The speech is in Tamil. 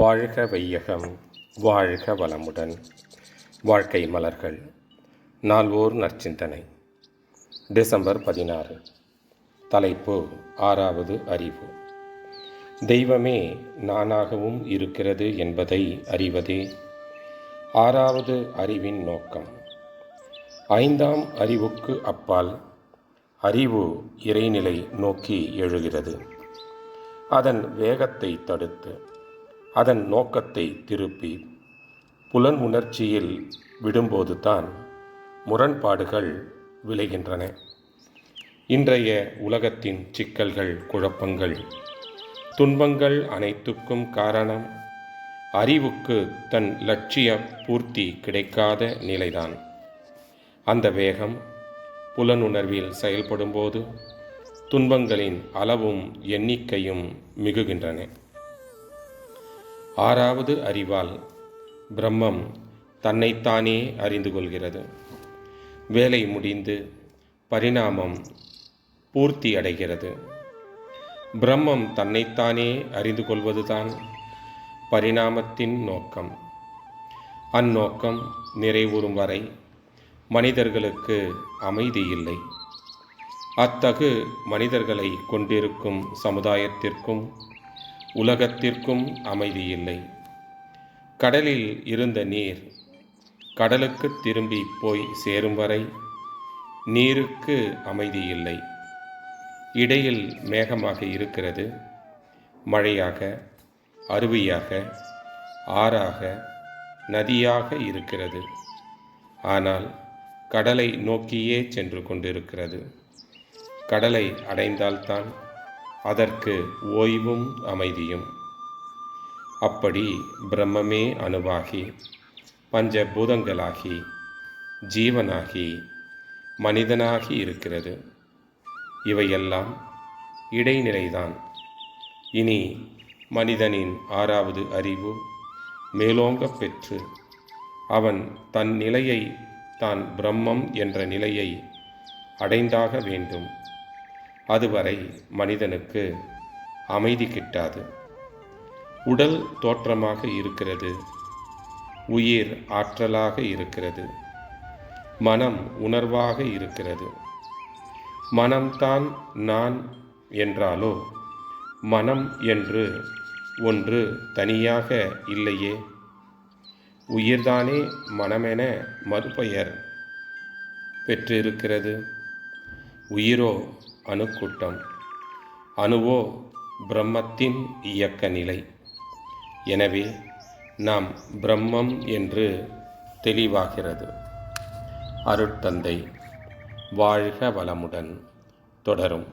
வாழ்க வையகம் வாழ்க வளமுடன். வாழ்க்கை மலர்கள் நால்வோர் நற்சிந்தனை. டிசம்பர் பதினாறு. தலைப்பு ஆறாவது அறிவு. தெய்வமே நானாகவும் இருக்கிறது என்பதை அறிவதே. ஆறாவது அறிவின் நோக்கம். ஐந்தாம் அறிவுக்கு அப்பால் அறிவு இறைநிலை நோக்கி எழுகிறது. அதன் வேகத்தை தடுத்து அதன் நோக்கத்தை திருப்பி புலன் உணர்ச்சியில் விடும்போது தான் முரண்பாடுகள் விளைகின்றன. இன்றைய உலகத்தின் சிக்கல்கள் குழப்பங்கள் துன்பங்கள் அனைத்துக்கும் காரணம் அறிவுக்கு தன் லட்சிய பூர்த்தி கிடைக்காத நிலைதான். அந்த வேகம் புலனுணர்வில் செயல்படும்போது துன்பங்களின் அளவும் எண்ணிக்கையும் மிகுகின்றன. ஆறாவது அறிவால் பிரம்மம் தன்னைத்தானே அறிந்து கொள்கிறது. வேலை முடிந்து பரிணாமம் பூர்த்தி அடைகிறது. பிரம்மம் தன்னைத்தானே அறிந்து கொள்வதுதான் பரிணாமத்தின் நோக்கம். அந்நோக்கம் நிறைவுறும் வரை மனிதர்களுக்கு அமைதி இல்லை. அத்தகு மனிதர்களை கொண்டிருக்கும் சமுதாயத்திற்கும் உலகத்திற்கும் அமைதி இல்லை கடலில் இருந்த நீர் கடலுக்கு திரும்பி போய் சேரும் வரை நீருக்கு அமைதி இல்லை இடையில் மேகமாக இருக்கிறது. மழையாக அருவியாக ஆறாக நதியாக இருக்கிறது. ஆனால் கடலை நோக்கியே சென்று கொண்டிருக்கிறது. கடலை அடைந்தால்தான் அதற்கு ஓய்வும் அமைதியும். அப்படி பிரம்மமே அணுவாகி பஞ்சபூதங்களாகி ஜீவனாகி மனிதனாகி இருக்கிறது. இவையெல்லாம் இடைநிலைதான். இனி மனிதனின் ஆறாவது அறிவு மேலோங்கப் பெற்று அவன் தன் நிலையை தான் பிரம்மம் என்ற நிலையை அடைந்தாக வேண்டும். அதுவரை மனிதனுக்கு அமைதி கிட்டாது. உடல் தோற்றமாக இருக்கிறது. உயிர் ஆற்றலாக இருக்கிறது. மனம் உணர்வாக இருக்கிறது. மனம்தான் நான் என்றாலோ மனம் என்று ஒன்று தனியாக இல்லையே. உயிர்தானே மனமென மறுபெயர் பெற்றிருக்கிறது. உயிரோ அணுக்கூட்டம். அணுவோ பிரம்மத்தின் இயக்க நிலை. எனவே நாம் பிரம்மம் என்று தெளிவாகிறது. அருட்தந்தை வாழ்க வளமுடன் தொடரும்.